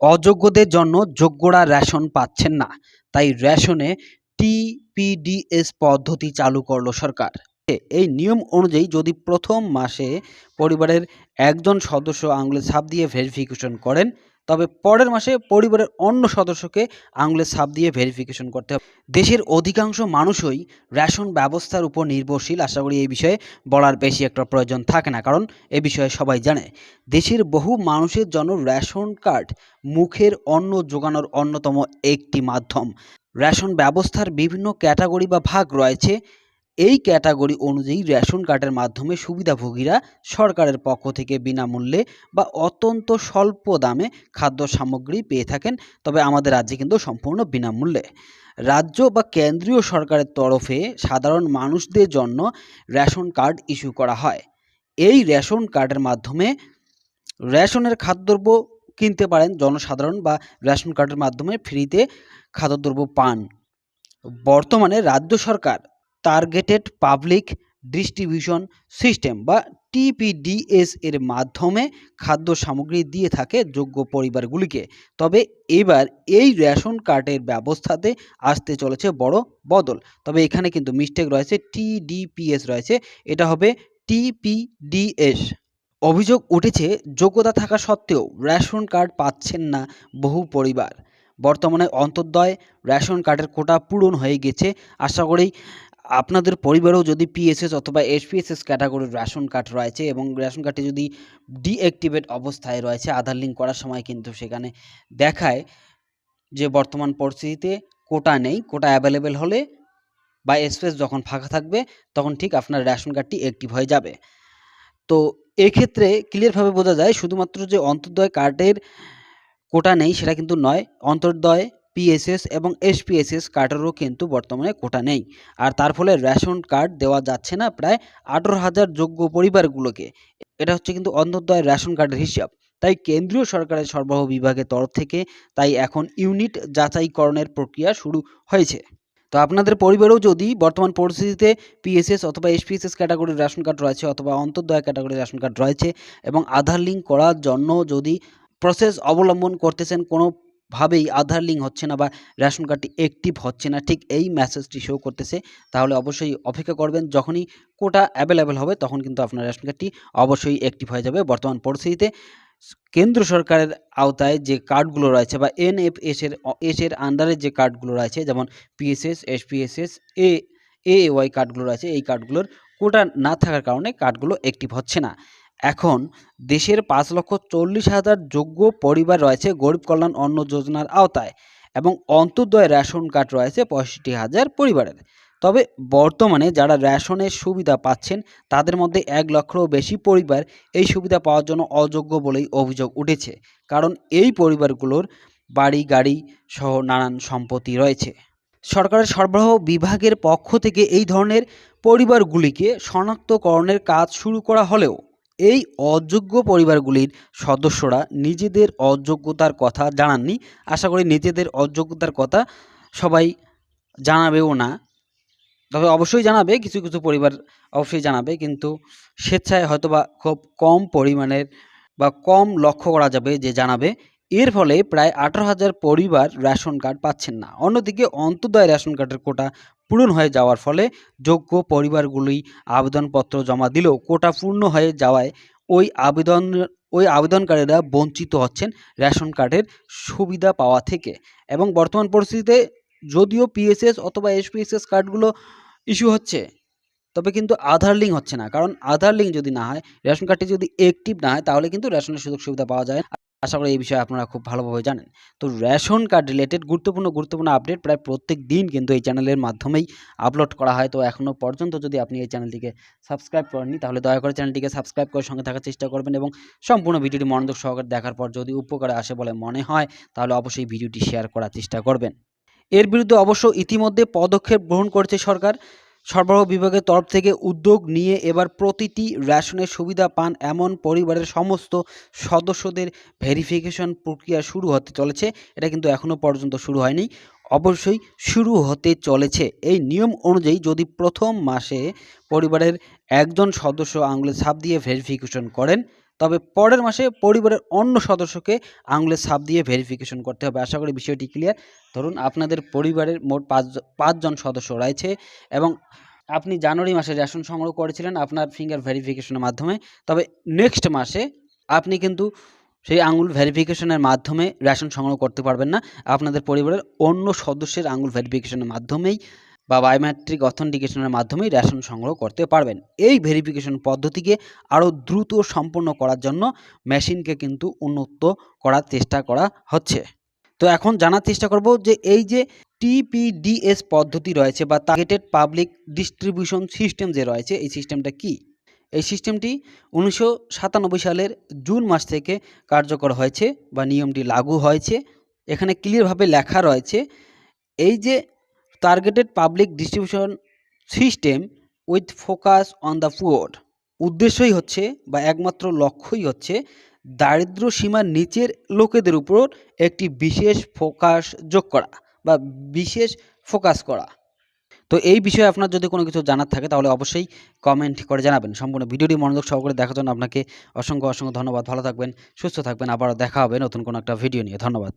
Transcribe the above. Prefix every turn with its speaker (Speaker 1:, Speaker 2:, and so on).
Speaker 1: অযোগ্যদের জন্য যোগ্যরা রেশন পাচ্ছেন না। তাই রেশনে টিপিডিএস পদ্ধতি চালু করল সরকার। এই নিয়ম অনুযায়ী যদি প্রথম মাসে পরিবারের একজন সদস্য আঙুলের ছাপ দিয়ে ভেরিফিকেশন করেন তবে পরের মাসে পরিবারের অন্য সদস্যকে আঙুলের ছাপ দিয়ে ভেরিফিকেশন করতে হবে। দেশের অধিকাংশ মানুষই রেশন ব্যবস্থার উপর নির্ভরশীল, আশা করি এই বিষয়ে বলার বেশি একটা প্রয়োজন থাকে না, কারণ এ বিষয়ে সবাই জানে। দেশের বহু মানুষের জন্য রেশন কার্ড মুখের অন্ন যোগানোর অন্যতম একটি মাধ্যম। রেশন ব্যবস্থার বিভিন্ন ক্যাটাগরি বা ভাগ রয়েছে। এই ক্যাটাগরি অনুযায়ী রেশন কার্ডের মাধ্যমে সুবিধাভোগীরা সরকারের পক্ষ থেকে বিনামূল্যে বা অত্যন্ত স্বল্প দামে খাদ্য সামগ্রী পেয়ে থাকেন, তবে আমাদের রাজ্যে কিন্তু সম্পূর্ণ বিনামূল্যে। রাজ্য বা কেন্দ্রীয় সরকারের তরফে সাধারণ মানুষদের জন্য রেশন কার্ড ইস্যু করা হয়। এই রেশন কার্ডের মাধ্যমে রেশনের খাদ্যদ্রব্য কিনতে পারেন জনসাধারণ বা রেশন কার্ডের মাধ্যমে ফ্রিতে খাদ্যদ্রব্য পান। বর্তমানে রাজ্য সরকার টার্গেটেড পাবলিক ডিস্ট্রিবিউশন সিস্টেম বা টিপিডিএস এর মাধ্যমে খাদ্য সামগ্রী দিয়ে থাকে যোগ্য পরিবারগুলিকে। তবে এবার এই রেশন কার্ডের ব্যবস্থাতে আসতে চলেছে বড় বদল। তবে এখানে কিন্তু মিস্টেক রয়েছে টিডিপিএস রয়েছে, এটা হবে টিপিডিএস অভিযোগ উঠেছে, যোগ্যতা থাকা সত্ত্বেও রেশন কার্ড পাচ্ছেন না বহু পরিবার। বর্তমানে অন্তর্দয়, রেশন কার্ডের কোটা পূরণ হয়ে গেছে। আশা করি আপনাদের পরিবারেও যদি পিএসএস অথবা এসপিএসএস ক্যাটাগরির রেশন কার্ড রয়েছে এবং রেশন কার্ডটি যদি ডিঅ্যাক্টিভেট অবস্থায় রয়েছে, আধার লিঙ্ক করার সময় কিন্তু সেখানে দেখায় যে বর্তমান পরিস্থিতিতে কোটা নেই কোটা অ্যাভেলেবেল হলে বা স্পেস যখন ফাঁকা থাকবে, তখন ঠিক আপনার রেশন কার্ডটি অ্যাক্টিভ হয়ে যাবে। তো এক্ষেত্রে ক্লিয়ারভাবে বোঝা যায়, শুধুমাত্র যে অন্তর্দয় কার্ডের কোটা নেই সেটা কিন্তু নয়, অন্তর্দয় পিএসএস এবং এসপিএসএস কার্ডেরও কিন্তু বর্তমানে কোটা নেই। আর তার ফলে রেশন কার্ড দেওয়া যাচ্ছে না প্রায় আঠেরো হাজার যোগ্য পরিবারগুলোকে। এটা হচ্ছে কিন্তু অন্তর্দয় রেশন কার্ডের হিসাব। তাই কেন্দ্রীয় সরকারের সরবরাহ বিভাগের তরফ থেকে তাই এখন ইউনিট যাচাইকরণের প্রক্রিয়া শুরু হয়েছে। তো আপনাদের পরিবারেও যদি বর্তমান পরিস্থিতিতে পিএসএস অথবা এসপিএসএস ক্যাটাগরির রেশন কার্ড রয়েছে অথবা অন্তর্দয় ক্যাটাগরির রেশন কার্ড রয়েছে এবং আধার লিঙ্ক করার জন্য যদি প্রসেস অবলম্বন করতেছেন কোনোভাবেই আধার লিঙ্ক হচ্ছে না বা রেশন কার্ডটি অ্যাক্টিভ হচ্ছে না, ঠিক এই মেসেজটি শো করতেছে, তাহলে অবশ্যই অপেক্ষা করবেন, যখনই কোটা অ্যাভেলেবেল হবে তখন কিন্তু আপনার রেশন কার্ডটি অবশ্যই অ্যাক্টিভ হয়ে যাবে। বর্তমান পরিস্থিতিতে কেন্দ্র সরকারের আওতায় যে কার্ডগুলো রয়েছে বা এনএফএস এর এস এর আন্ডারে যে কার্ডগুলো রয়েছে, যেমন PSS SPSS A A Y কার্ডগুলো রয়েছে, এই কার্ডগুলোর কোটা না থাকার কারণে কার্ডগুলো অ্যাক্টিভ হচ্ছে না। এখন দেশের পাঁচ লক্ষ চল্লিশ হাজার যোগ্য পরিবার রয়েছে গরিব কল্যাণ অন্ন যোজনার আওতায় এবং অন্তর্দয় রেশন কার্ড রয়েছে পঁয়ষট্টি হাজার পরিবারের। তবে বর্তমানে যারা রেশনের সুবিধা পাচ্ছেন, তাদের মধ্যে এক লক্ষেরও বেশি পরিবার এই সুবিধা পাওয়ার জন্য অযোগ্য বলেই অভিযোগ উঠেছে, কারণ এই পরিবারগুলোর বাড়ি, গাড়ি সহ নানান সম্পত্তি রয়েছে। সরকারের সরবরাহ বিভাগের পক্ষ থেকে এই ধরনের পরিবারগুলিকে শনাক্তকরণের কাজ শুরু করা হলেও এই অযোগ্য পরিবারগুলির সদস্যরা নিজেদের অযোগ্যতার কথা জানাননি। আশা করি নিজেদের অযোগ্যতার কথা সবাই জানাবেও না। তবে অবশ্যই জানাবে, কিছু কিছু পরিবার অবশ্যই জানাবে, কিন্তু স্বেচ্ছায় হয়তোবা খুব কম পরিমাণের বা কম লক্ষ্য করা যাবে যে জানাবে। এর ফলে প্রায় আঠারো হাজার পরিবার রেশন কার্ড পাচ্ছেন না। অন্যদিকে অন্তর্দয় রেশন কার্ডের কোটা পূরণ হয়ে যাওয়ার ফলে যোগ্য পরিবারগুলি আবেদনপত্র জমা দিলেও কোটা পূর্ণ হয়ে যাওয়ায় ওই আবেদন, ওই আবেদনকারীরা বঞ্চিত হচ্ছেন রেশন কার্ডের সুবিধা পাওয়া থেকে এবং বর্তমান পরিস্থিতিতে যদিও পিএসএস অথবা এসপিএসএস কার্ডগুলো ইস্যু হচ্ছে, তবে কিন্তু আধার লিঙ্ক হচ্ছে না কারণ আধার লিঙ্ক যদি না হয়, রেশন কার্ডটি যদি অ্যাক্টিভ না হয়, তাহলে কিন্তু রেশনের সুযোগ সুবিধা পাওয়া যায়। আশা করি এই বিষয়ে আপনারা খুব ভালোভাবে জানেন। তো রেশন কার্ড রিলেটেড গুরুত্বপূর্ণ গুরুত্বপূর্ণ আপডেট প্রায় প্রত্যেক দিন কিন্তু এই চ্যানেলের মাধ্যমেই আপলোড করা হয়। তো এখনও পর্যন্ত যদি আপনি এই চ্যানেলটিকে সাবস্ক্রাইব করেননি, তাহলে দয়া করে চ্যানেলটিকে সাবস্ক্রাইব করে সঙ্গে থাকার চেষ্টা করবেন এবং সম্পূর্ণ ভিডিওটি মনোযোগ সহকারে দেখার পর যদি উপকারে আসে বলে মনে হয়, তাহলে অবশ্যই ভিডিওটি শেয়ার করার চেষ্টা করবেন। এর বিরুদ্ধে অবশ্য ইতিমধ্যে পদক্ষেপ গ্রহণ করেছে সরকার। সরবরাহ বিভাগের তরফ থেকে উদ্যোগ নিয়ে এবার প্রতিটি রেশনের সুবিধা পান এমন পরিবারের সমস্ত সদস্যদের ভেরিফিকেশন প্রক্রিয়া শুরু হতে চলেছে। এটা কিন্তু এখনও পর্যন্ত শুরু হয়নি। অবশ্যই শুরু হতে চলেছে। এই নিয়ম অনুযায়ী যদি প্রথম মাসে পরিবারের একজন সদস্য আঙুলে ছাপ দিয়ে ভেরিফিকেশন করেন তবে পরের মাসে পরিবারের অন্য সদস্যকে আঙুলের ছাপ দিয়ে ভেরিফিকেশন করতে হবে। আশা করি বিষয়টি ক্লিয়ার ধরুন আপনাদের পরিবারের মোট পাঁচ পাঁচজন সদস্য রয়েছে এবং আপনি জানুয়ারি মাসে রেশন সংগ্রহ করেছিলেন আপনার ফিঙ্গার ভেরিফিকেশনের মাধ্যমে। তবে নেক্সট মাসে আপনি কিন্তু সেই আঙুল ভেরিফিকেশনের মাধ্যমে রেশন সংগ্রহ করতে পারবেন না। আপনাদের পরিবারের অন্য সদস্যের আঙুল ভেরিফিকেশনের মাধ্যমেই বা বায়োমেট্রিক অথেন্টিকেশনের মাধ্যমেই রেশন সংগ্রহ করতে পারবেন। এই ভেরিফিকেশন পদ্ধতিকে আরও দ্রুত সম্পন্ন করার জন্য মেশিনকে কিন্তু উন্নত করার চেষ্টা করা হচ্ছে। তো এখন জানার চেষ্টা করব যে এই যে টিপিডিএস পদ্ধতি রয়েছে বা টার্গেটেড পাবলিক ডিস্ট্রিবিউশন সিস্টেম যে রয়েছে, এই সিস্টেমটা কি? এই সিস্টেমটি উনিশশো সাতানব্বই সালের জুন মাস থেকে কার্যকর হয়েছে বা নিয়মটি লাগু হয়েছে। এখানে ক্লিয়ারভাবে লেখা রয়েছে, এই যে targeted public distribution system with focus on the poor উদ্দেশ্যই হচ্ছে বা একমাত্র লক্ষ্যই হচ্ছে দারিদ্র সীমার নিচের লোকেদের উপর একটি বিশেষ ফোকাস যোগ করা বা বিশেষ ফোকাস করা। তো এই বিষয়ে আপনার যদি কোনো কিছু জানার থাকে তাহলে অবশ্যই কমেন্ট করে জানাবেন। সম্পূর্ণ ভিডিওটি মনোযোগ সহকারে দেখার জন্য আপনাকে অসংখ্য অসংখ্য ধন্যবাদ। ভালো থাকবেন, সুস্থ থাকবেন। আবারও দেখা হবে নতুন কোনো একটা ভিডিও নিয়ে। ধন্যবাদ।